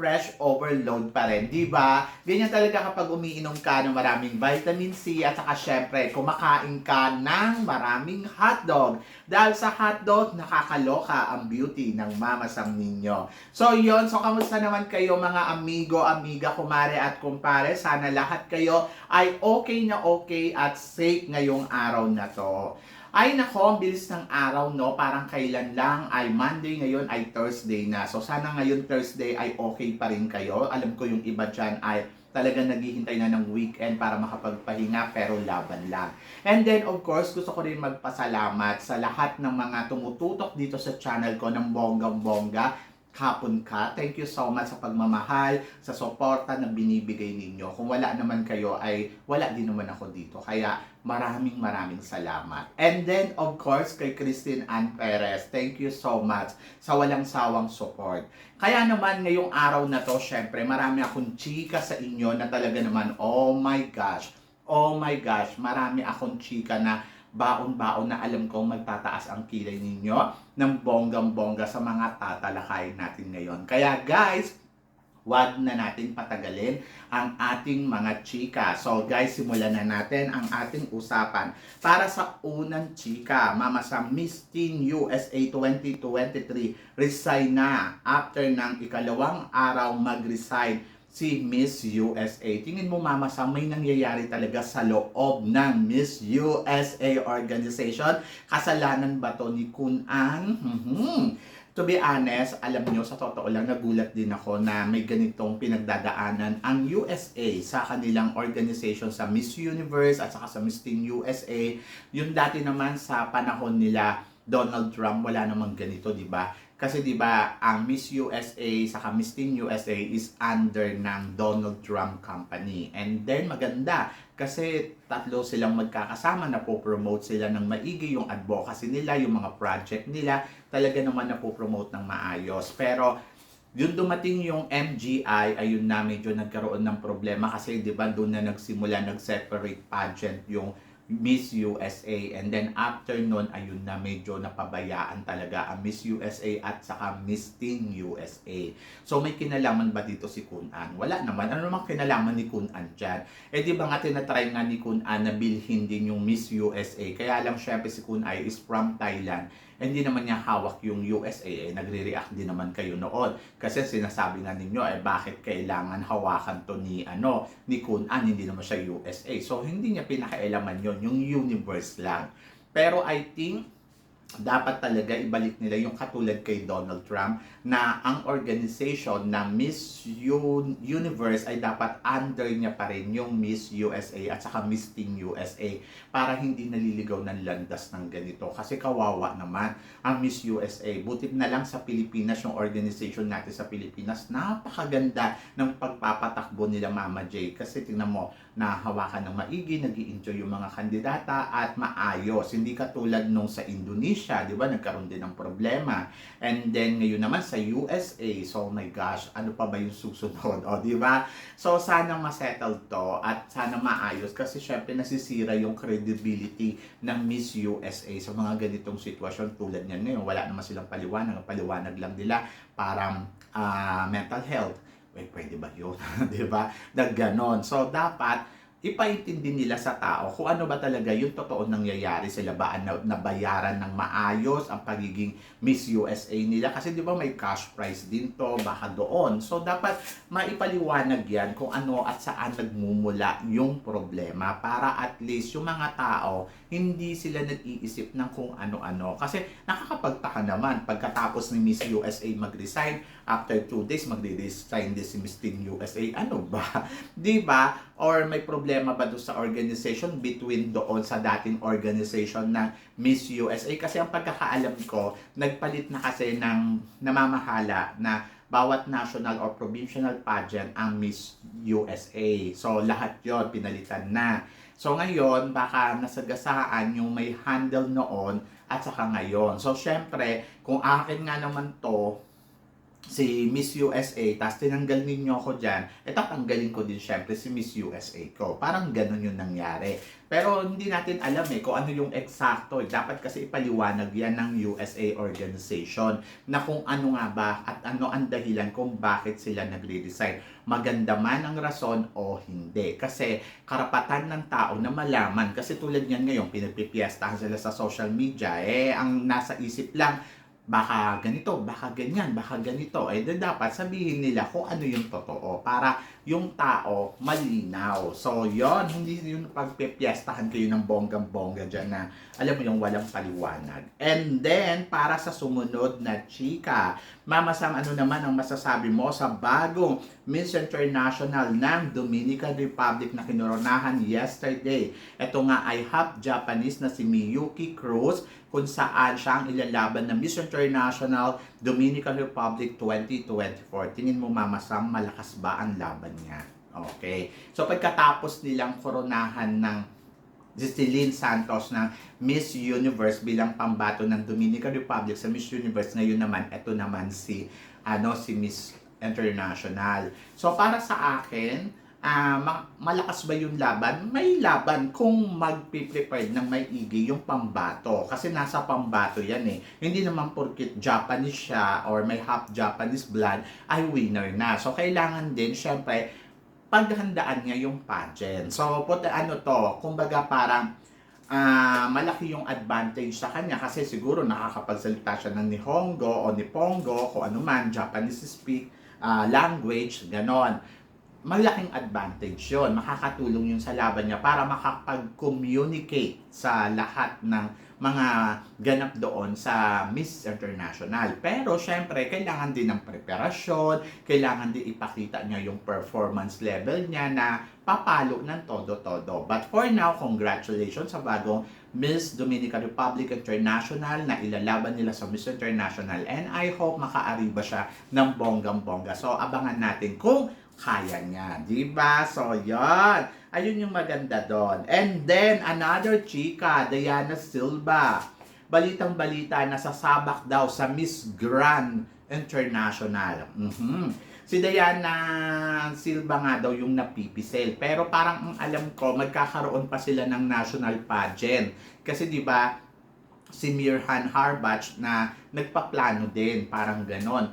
fresh overload pa rin, di ba? Ganyan talaga kapag umiinom ka ng maraming vitamin C at saka syempre kumakain ka ng maraming hotdog. Dahil sa hotdog, nakakaloka ang beauty ng mamasang ninyo. So yon so kamusta naman kayo mga amigo, amiga, kumare at kumpare? Sana lahat kayo ay okay na okay at safe ngayong araw na to. Ay nako, ang bilis ng araw, no? Parang kailan lang ay Monday, ngayon ay Thursday na. So sana ngayon Thursday ay okay pa rin kayo. Alam ko yung iba dyan ay talagang naghihintay na ng weekend para makapagpahinga pero laban lang. And then of course, gusto ko rin magpasalamat sa lahat ng mga tumututok dito sa channel ko ng bonggang-bongga kapon ka. Thank you so much sa pagmamahal, sa suporta na binibigay ninyo. Kung wala naman kayo ay wala din naman ako dito. Kaya maraming maraming salamat. And then of course kay Christine Ann Perez, thank you so much sa walang sawang support. Kaya naman ngayong araw na to, syempre marami akong chika sa inyo na talaga naman, oh my gosh, oh my gosh, marami akong chika na baon-baon na alam kong magtataas ang kilay ninyo ng bonggang-bongga sa mga tatalakayin natin ngayon. Kaya guys, wag na natin patagalin ang ating mga chika. So guys, simulan na natin ang ating usapan. Para sa unang chika, mama sa Miss Teen USA 2023, resign na after ng ikalawang araw mag-resign si Miss USA. Tingin mo mama sa may nangyayari talaga sa loob ng Miss USA organization. Kasalanan ba to ni Kun An? Mhm. To be honest, alam nyo, sa totoo lang, nagulat din ako na may ganitong pinagdadaanan ang USA sa kanilang organization sa Miss Universe at saka sa Miss Teen USA. Yung dati naman sa panahon nila, Donald Trump, wala namang ganito, di ba? Kasi 'di ba, ang Miss USA sa Miss Teen USA is under ng Donald Trump Company. And then maganda kasi tatlo silang magkakasama na po-promote sila ng maigi yung advocacy nila, yung mga project nila, talaga naman na po-promote ng maayos. Pero yung dumating yung MGI, ayun na medyo nagkaroon ng problema kasi 'di ba doon na nagsimula nag-separate pageant yung Miss USA and then after nun ayun na medyo napabayaan talaga ang Miss USA at saka Miss Teen USA. So may kinalaman ba dito si Kun An? Wala naman. Ano namang kinalaman ni Kun An dyan? Eh di ba nga tinatry nga ni Kun An na bilhin din yung Miss USA. Kaya lang syempre si Kun Ai is from Thailand hindi naman niya hawak yung USA, eh, nagre-react din naman kayo noon. Kasi sinasabi nga ninyo, eh, bakit kailangan hawakan to ni, ano, ni Kun An, hindi naman siya USA. So, hindi niya pinakailaman yon yung universe lang. Pero I think, dapat talaga ibalik nila yung katulad kay Donald Trump na ang organization na Miss Un- Universe ay dapat under niya pa rin yung Miss USA at saka Miss Teen USA para hindi naliligaw ng landas ng ganito. Kasi kawawa naman ang Miss USA butit na lang sa Pilipinas yung organization natin sa Pilipinas napakaganda ng pagpapatakbo nila Mama J. Kasi tingnan mo nahawakan ng maigi nag enjoy yung mga kandidata at maayos. Hindi katulad nung sa Indonesia di ba? Nagkaroon din ng problema. And then ngayon naman sa USA so oh my gosh ano pa ba yung susunod? O di ba? So sana masettle to at sana maayos kasi syempre nasisira yung credibility ng Miss USA sa mga ganitong sitwasyon tulad niyan ngayon. Wala naman silang paliwanag. Paliwanag lang nila parang ah, mental health Wait, pwede ba yun? di ba? Na ganon. So, dapat, ipaintindi nila sa tao kung ano ba talaga yung totoo nangyayari sila ba na, nabayaran ng maayos ang pagiging Miss USA nila. Kasi di ba may cash prize din to baka doon. So dapat maipaliwanag yan kung ano at saan nagmumula yung problema para at least yung mga tao hindi sila nag-iisip ng kung ano-ano. Kasi nakakapagtaka naman pagkatapos ni Miss USA mag-resign after 2 days magre-resign din si Miss Teen USA ano ba? Di ba? Or may problema ba doon sa organization between doon sa dating organization ng Miss USA kasi ang pagkakaalam ko nagpalit na kasi ng namamahala na bawat national or provincial pageant ang Miss USA. So, lahat yon pinalitan na. So, ngayon, baka nasagasaan yung may handle noon at saka ngayon. So, syempre, kung akin nga naman to, si Miss USA, tapos tinanggal ninyo ako dyan, eh tatanggalin ko din syempre si Miss USA ko. Parang ganun yung nangyari. Pero hindi natin alam eh kung ano yung eksakto. Dapat kasi ipaliwanag yan ng USA organization na kung ano nga ba at ano ang dahilan kung bakit sila nagre-resign. Maganda man ang rason o hindi. Kasi karapatan ng tao na malaman. Kasi tulad yan ngayon, pinagpipiestahan sila sa social media. Eh, ang nasa isip lang, baka ganito, baka ganyan, baka ganito. Eh, dapat sabihin nila kung ano yung totoo para yung tao malinaw. So, yon hindi yung pagpepiestahan kayo ng bonggang-bongga dyan na alam mo yung walang paliwanag. And then, para sa sumunod na chika, Mama Sam, ano naman ang masasabi mo sa bagong Miss International ng Dominican Republic na kinoronahan yesterday? Ito nga ay half Japanese na si Miyuki Cruz kung saan siya ang ilalaban ng Miss International Dominican Republic 2024. Tingin mo Mama Sam, malakas ba ang laban niya? Okay. So pagkatapos nilang koronahan ng Gistelyn Santos ng Miss Universe bilang pambato ng Dominican Republic sa Miss Universe. Ngayon naman, ito naman si, ano, si Miss International. So, para sa akin, ma- malakas ba yung laban? May laban kung magpiprepare ng may igi yung pambato. Kasi nasa pambato yan eh. Hindi naman porkit Japanese siya or may half Japanese blood ay winner na. So, kailangan din, syempre, paghandaan niya yung pageant. So, put, ano to, kumbaga parang ah malaki yung advantage sa kanya kasi siguro nakakapagsalita siya ng Nihongo o Nippongo kung ano man, Japanese speak ah, language, ganon. Malaking advantage yon Makakatulong yun sa laban niya para makapag-communicate sa lahat ng mga ganap doon sa Miss International. Pero syempre, kailangan din ng preparasyon, kailangan din ipakita niya yung performance level niya na papalo ng todo-todo. But for now, congratulations sa bagong Miss Dominican Republic International na ilalaban nila sa Miss International. And I hope makaariba siya ng bonggang-bongga. So, abangan natin kung kaya niya. Diba? So, yon Ayun yung maganda doon. And then, another chika, Diana Silva. Balitang-balita na sasabak daw sa Miss Grand International. Mhm. Si Diana Silva nga daw yung napipisel. Pero parang ang alam ko, magkakaroon pa sila ng national pageant. Kasi di ba si Mirhan Harbach na nagpaplano din, parang ganon.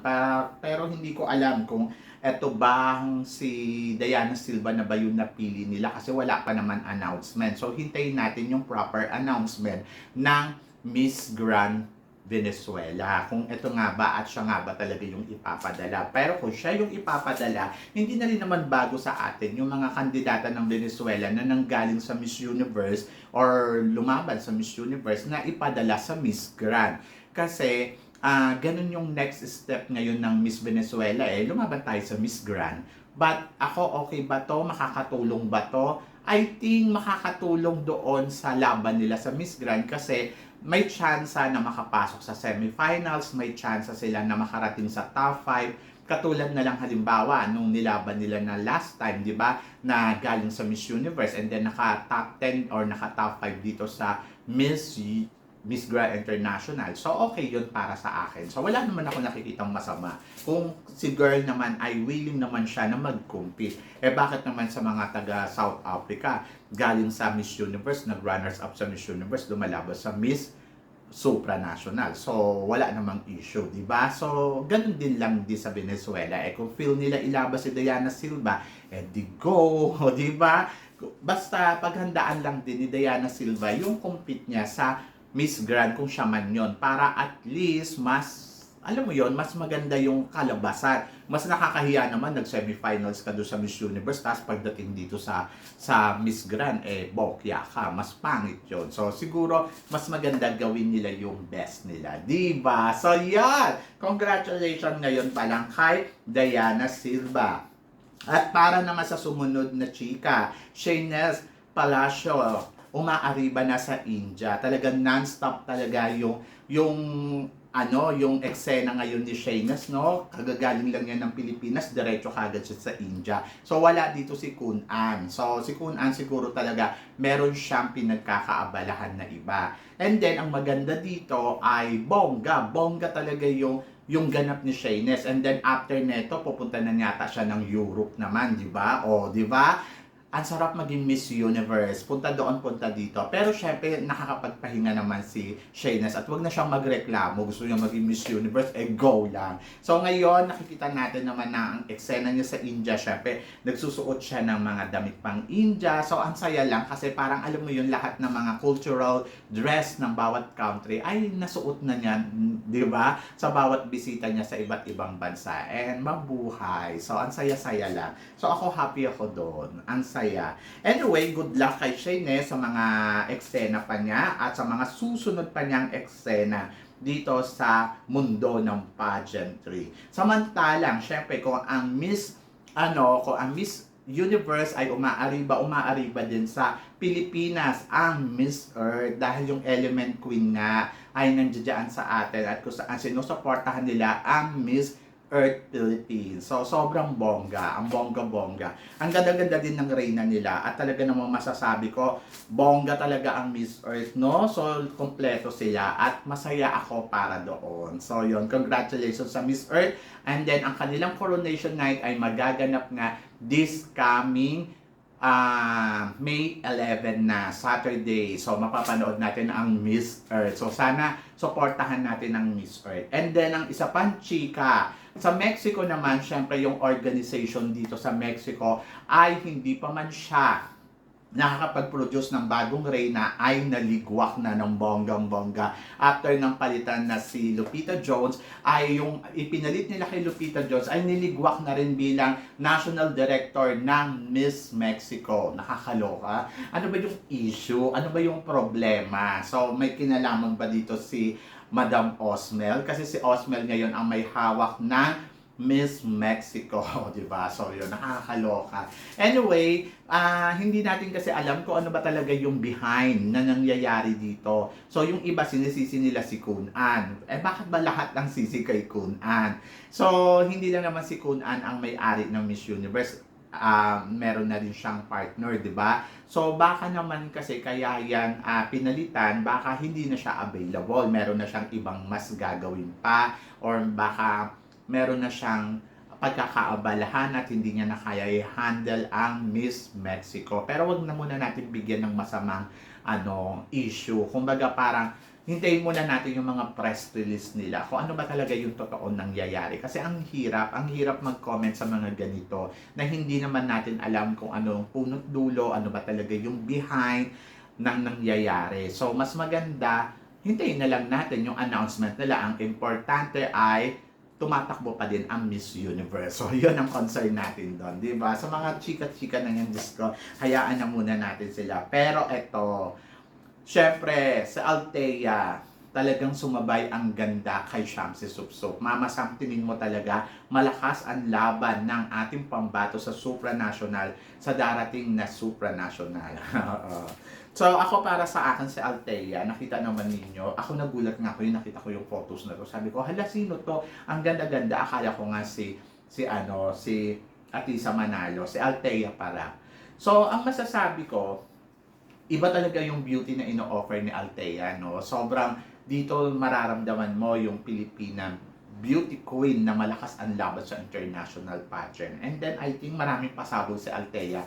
Pero hindi ko alam kung eto bang si Diana Silva na ba yung napili nila kasi wala pa naman announcement. So hintayin natin yung proper announcement ng Miss Grand Venezuela. Kung ito nga ba at siya nga ba talaga yung ipapadala. Pero kung siya yung ipapadala, hindi na rin naman bago sa atin yung mga kandidata ng Venezuela na nanggaling sa Miss Universe or lumaban sa Miss Universe na ipadala sa Miss Grand. Kasi ah ganun yung next step ngayon ng Miss Venezuela eh. Lumaban tayo sa Miss Grand. But ako, okay ba to? Makakatulong ba to? I think makakatulong doon sa laban nila sa Miss Grand kasi may chance na makapasok sa semifinals, may chance sila na makarating sa top 5. Katulad na lang halimbawa nung nilaban nila na last time, 'di ba? Na galing sa Miss Universe and then naka top 10 or naka top 5 dito sa Miss Miss Grand International. So, okay yun para sa akin. So, wala naman ako nakikitang masama. Kung si girl naman ay willing naman siya na mag-compete. Eh, bakit naman sa mga taga South Africa, galing sa Miss Universe, nag-runners up sa Miss Universe, lumalabas sa Miss supranational. So, wala namang issue, di ba? So, ganun din lang di sa Venezuela. Eh, kung feel nila ilabas si Diana Silva, eh, di go, di ba? Basta, paghandaan lang din ni Diana Silva yung compete niya sa Miss Grand kung siya man yon para at least mas alam mo yon mas maganda yung kalabasan. Mas nakakahiya naman nag-semifinals ka doon sa Miss Universe tapos pagdating dito sa sa Miss Grand eh bokya ka, mas pangit yon. So siguro mas maganda gawin nila yung best nila, 'di ba? So yan. Congratulations ngayon pa lang kay Diana Silva. At para naman sa sumunod na chika, Shayness Palacio umaariba na sa India. Talagang non-stop talaga yung yung ano, yung eksena ngayon ni Shaynas, no? Kagagaling lang yan ng Pilipinas, diretso kagad siya sa India. So, wala dito si Kun An. So, si Kun An siguro talaga meron siyang pinagkakaabalahan na iba. And then, ang maganda dito ay bongga. Bongga talaga yung yung ganap ni Shaynes. And then, after neto, pupunta na yata siya ng Europe naman, di ba? O, di ba? Ang sarap maging Miss Universe. Punta doon, punta dito. Pero syempre, nakakapagpahinga naman si Shaynes at wag na siyang magreklamo. Gusto niya maging Miss Universe, eh go lang. So ngayon, nakikita natin naman na ang eksena niya sa India. Syempre, nagsusuot siya ng mga damit pang India. So ang saya lang kasi parang alam mo yun, lahat ng mga cultural dress ng bawat country ay nasuot na niya, di ba? Sa bawat bisita niya sa iba't ibang bansa. And mabuhay. So ang saya-saya lang. So ako happy ako doon. Ang saya. Anyway, good luck kay Shayne sa mga eksena pa niya at sa mga susunod pa niyang eksena dito sa mundo ng pageantry. Samantalang, syempre, kung ang Miss, ano, kung ang Miss Universe ay umaariba, umaariba din sa Pilipinas ang Miss Earth dahil yung Element Queen nga ay nandiyan sa atin at kung saan sinusuportahan nila ang Miss Earth Philippines. So, sobrang bongga. Ang bongga-bongga. Ang ganda-ganda din ng reyna nila. At talaga namang masasabi ko, bongga talaga ang Miss Earth, no? So, kompleto sila. At masaya ako para doon. So, yon Congratulations sa Miss Earth. And then, ang kanilang coronation night ay magaganap nga this coming ah May 11 na Saturday. So mapapanood natin ang Miss Earth. So sana suportahan natin ang Miss Earth. And then ang isa pang chika, sa Mexico naman, syempre yung organization dito sa Mexico ay hindi pa man siya nakakapag-produce ng bagong reyna ay naligwak na ng bonggang-bongga. After ng palitan na si Lupita Jones, ay yung ipinalit nila kay Lupita Jones ay niligwak na rin bilang National Director ng Miss Mexico. Nakakaloka. Ano ba yung issue? Ano ba yung problema? So, may kinalaman ba dito si Madam Osmel? Kasi si Osmel ngayon ang may hawak ng Miss Mexico, di ba? So, yun, nakakaloka. Anyway, ah hindi natin kasi alam kung ano ba talaga yung behind na nangyayari dito. So, yung iba sinisisi nila si Kun An. Eh, bakit ba lahat ng sisi kay Kun An? So, hindi lang naman si Kun An ang may-ari ng Miss Universe. Ah, meron na rin siyang partner, di ba? So, baka naman kasi kaya yan ah, pinalitan, baka hindi na siya available. Meron na siyang ibang mas gagawin pa or baka meron na siyang pagkakaabalahan at hindi niya na kaya i-handle ang Miss Mexico. Pero wag na muna natin bigyan ng masamang ano issue. Kumbaga parang hintayin muna natin yung mga press release nila kung ano ba talaga yung totoo nangyayari. Kasi ang hirap, ang hirap mag-comment sa mga ganito na hindi naman natin alam kung ano ang punot dulo, ano ba talaga yung behind ng nangyayari. So, mas maganda, hintayin na lang natin yung announcement nila. Ang importante ay tumatakbo pa din ang Miss Universe. So, yun ang concern natin doon, di ba? Sa mga chika-chika na yan, Diyos hayaan na muna natin sila. Pero eto, syempre, sa Altea, talagang sumabay ang ganda kay Shamsi Supsup. Mama Sam, tingin mo talaga malakas ang laban ng ating pambato sa supranational sa darating na supranational. So ako para sa akin si Altea, nakita naman ninyo, ako nagulat nga ako yung nakita ko yung photos na to. Sabi ko, hala sino to? Ang ganda-ganda. Akala ko nga si si ano, si Atisa Manalo, si Altea para. So, ang masasabi ko, iba talaga yung beauty na ino-offer ni Altea, no? Sobrang dito mararamdaman mo yung Pilipina beauty queen na malakas ang laban sa international pageant. And then I think maraming pasabog si Altea.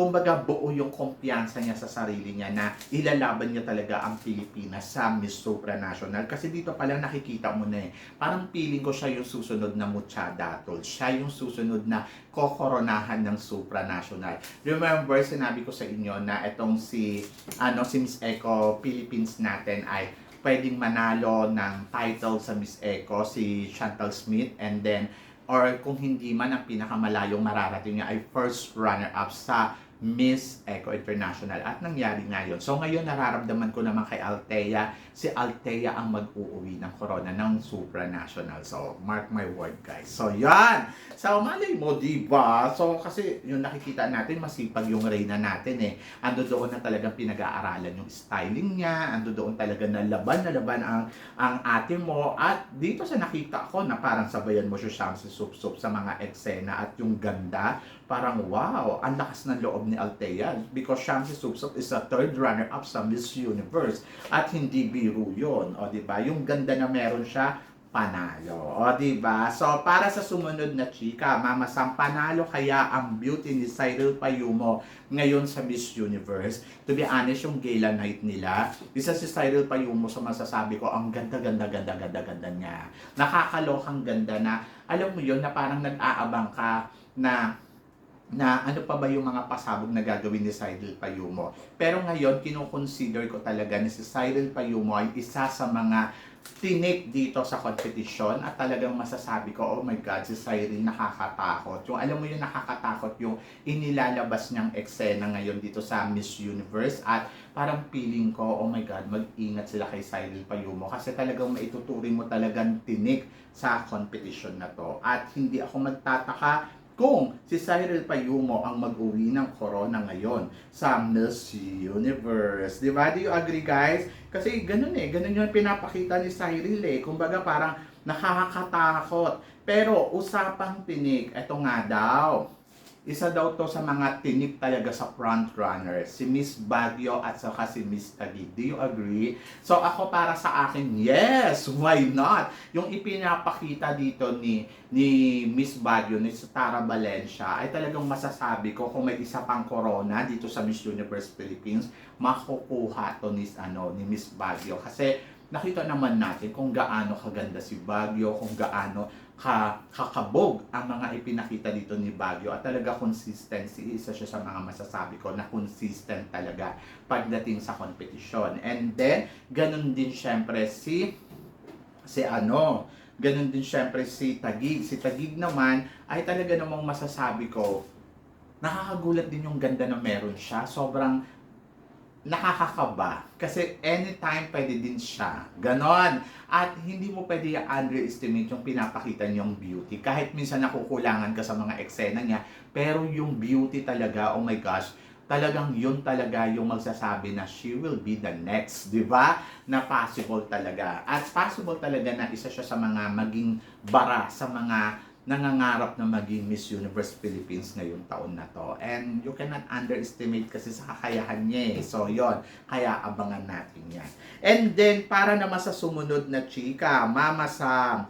Kumbaga buo yung kumpiyansa niya sa sarili niya na ilalaban niya talaga ang Pilipinas sa Miss Supranational. Kasi dito pa lang nakikita mo na eh. Parang feeling ko siya yung susunod na Muchadatol. Siya yung susunod na kokoronahan ng supranational. Remember, sinabi ko sa inyo na itong si, ano, si Miss Eco Philippines natin ay pwedeng manalo ng title sa Miss Eco, si Chantal Smith, and then, or kung hindi man, ang pinakamalayong mararating niya ay first runner-up sa Miss Eco International at nangyari ngayon. So ngayon nararamdaman ko naman kay Althea, si Althea ang mag-uuwi ng corona ng supranational. So mark my word guys. So yan! So malay mo, di ba? So kasi yung nakikita natin, masipag yung Reyna natin eh. Ando doon na talagang pinag-aaralan yung styling niya, ando doon talaga na laban na laban ang, ang ate mo. At dito sa nakita ko na parang sabayan mo siya si Sup Sup sa mga eksena at yung ganda, parang wow, ang lakas ng loob ni Althea because Shamsi Supsop is a third runner-up sa Miss Universe at hindi biro yun. O, di ba? Yung ganda na meron siya, panalo. O, di ba? So, para sa sumunod na chika, Mama Sam, panalo kaya ang beauty ni Cyril Payumo ngayon sa Miss Universe. To be honest, yung gala night nila, isa si Cyril Payumo sa masasabi ko, ang ganda, ganda, ganda, ganda, ganda niya. Nakakalokang ganda na, alam mo yun, na parang nag-aabang ka na na ano pa ba yung mga pasabog na gagawin ni Cyril Payumo. Pero ngayon, kinukonsider ko talaga na si Cyril Payumo ay isa sa mga tinik dito sa competition at talagang masasabi ko, oh my God, si Cyril nakakatakot. Yung alam mo yung nakakatakot yung inilalabas niyang eksena ngayon dito sa Miss Universe at parang feeling ko, oh my God, mag-ingat sila kay Cyril Payumo kasi talagang maituturing mo talagang tinik sa competition na to. At hindi ako magtataka kung si Cyril Payumo ang mag-uwi ng corona ngayon sa Miss Universe. Di ba? Do you agree guys? Kasi ganun eh, ganun yung pinapakita ni Cyril eh. Kumbaga parang nakakatakot. Pero usapang tinik, eto nga daw. Isa daw to sa mga tinik talaga sa front runner, si Miss Baguio at saka si Miss Taguig. Do you agree? So ako para sa akin, yes, why not? Yung ipinapakita dito ni ni Miss Baguio, ni Tara Valencia, ay talagang masasabi ko kung may isa pang corona dito sa Miss Universe Philippines, makukuha to ni, ano, ni Miss Baguio. Kasi nakita naman natin kung gaano kaganda si Baguio, kung gaano ka kakabog ang mga ipinakita dito ni Baguio. At talaga consistency isa siya sa mga masasabi ko na consistent talaga pagdating sa competition and then ganun din syempre si si ano ganun din syempre si Tagig. Si Tagig naman ay talaga namang masasabi ko nakakagulat din yung ganda na meron siya. Sobrang nakakakaba. Kasi anytime pwede din siya. Ganon. At hindi mo pwede underestimate yung pinapakita niyong beauty. Kahit minsan nakukulangan ka sa mga eksena niya, pero yung beauty talaga, oh my gosh, talagang yun talaga yung magsasabi na she will be the next, di ba? Na possible talaga. At possible talaga na isa siya sa mga maging bara sa mga nangangarap na maging Miss Universe Philippines ngayong taon na to. And you cannot underestimate kasi sa kakayahan niya eh. So, yon Kaya abangan natin yan. And then, para naman sa sumunod na chika, Mama Sam,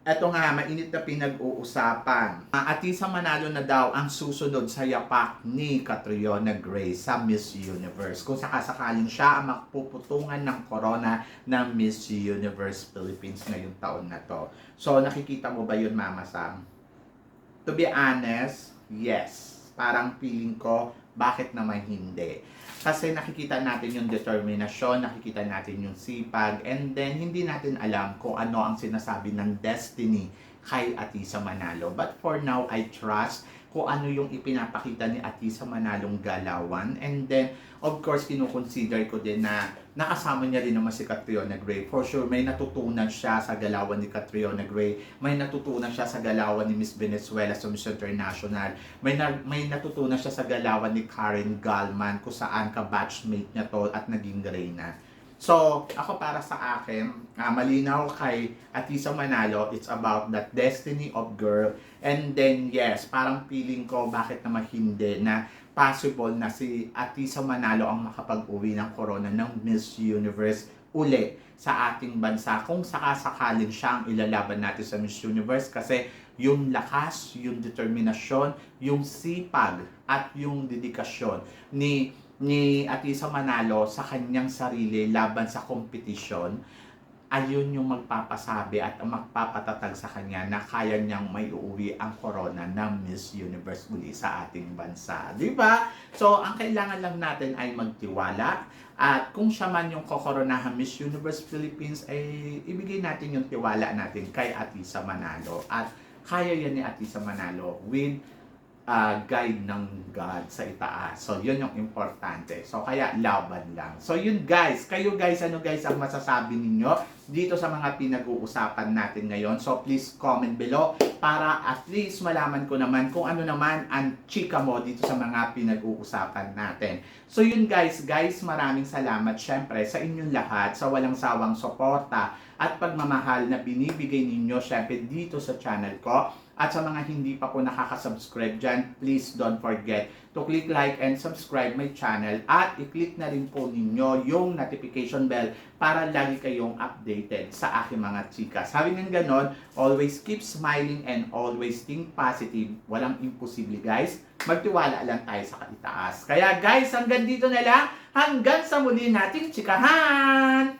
eto nga, mainit na pinag-uusapan. Uh, Atisa Manalo na daw ang susunod sa yapak ni Catriona Gray sa Miss Universe. Kung sakasakaling siya ang magpuputungan ng corona ng Miss Universe Philippines ngayong taon na to. So, nakikita mo ba yun, Mama Sam? To be honest, yes. Parang feeling ko, bakit naman hindi? Kasi nakikita natin yung determinasyon, nakikita natin yung sipag, and then hindi natin alam kung ano ang sinasabi ng destiny kay Atisa Manalo. But for now, I trust kung ano yung ipinapakita ni Atisa Manalong galawan. And then, of course, kinukonsider ko din na nakasama niya rin naman si Catriona Gray. For sure, may natutunan siya sa galawan ni Catriona Gray. May natutunan siya sa galawan ni Miss Venezuela sa Miss International. May, na, may natutunan siya sa galawan ni Karen Galman kung saan ka-batchmate niya to at naging Reyna. So, ako para sa akin, uh, malinaw kay Atisa Manalo, it's about that destiny of girl. And then, yes, parang feeling ko bakit naman hindi na possible na si Atisa Manalo ang makapag-uwi ng corona ng Miss Universe uli sa ating bansa kung sakasakaling siya ang ilalaban natin sa Miss Universe kasi yung lakas, yung determinasyon, yung sipag at yung dedikasyon ni ni Atisa Manalo sa kanyang sarili laban sa kompetisyon, ayun yung magpapasabi at magpapatatag sa kanya na kaya niyang may uuwi ang corona ng Miss Universe muli sa ating bansa. Di ba? So, ang kailangan lang natin ay magtiwala at kung siya man yung kokoronahan Miss Universe Philippines, ay ibigay natin yung tiwala natin kay Atisa Manalo. At kaya yan ni Atisa Manalo with ah, guide ng God sa itaas. So, yun yung importante. So, kaya laban lang. So, yun guys. Kayo guys, ano guys ang masasabi ninyo dito sa mga pinag-uusapan natin ngayon? So, please comment below para at least malaman ko naman kung ano naman ang chika mo dito sa mga pinag-uusapan natin. So, yun guys. Guys, maraming salamat syempre sa inyong lahat sa walang sawang suporta at pagmamahal na binibigay ninyo syempre dito sa channel ko. At sa mga hindi pa po nakaka-subscribe dyan, please don't forget to click like and subscribe my channel at i-click na rin po ninyo yung notification bell para lagi kayong updated sa aking mga chika. Sabi ng ganon, always keep smiling and always think positive. Walang imposible guys. Magtiwala lang tayo sa kaitaas. Kaya guys, hanggang dito na lang. Hanggang sa muli nating chikahan!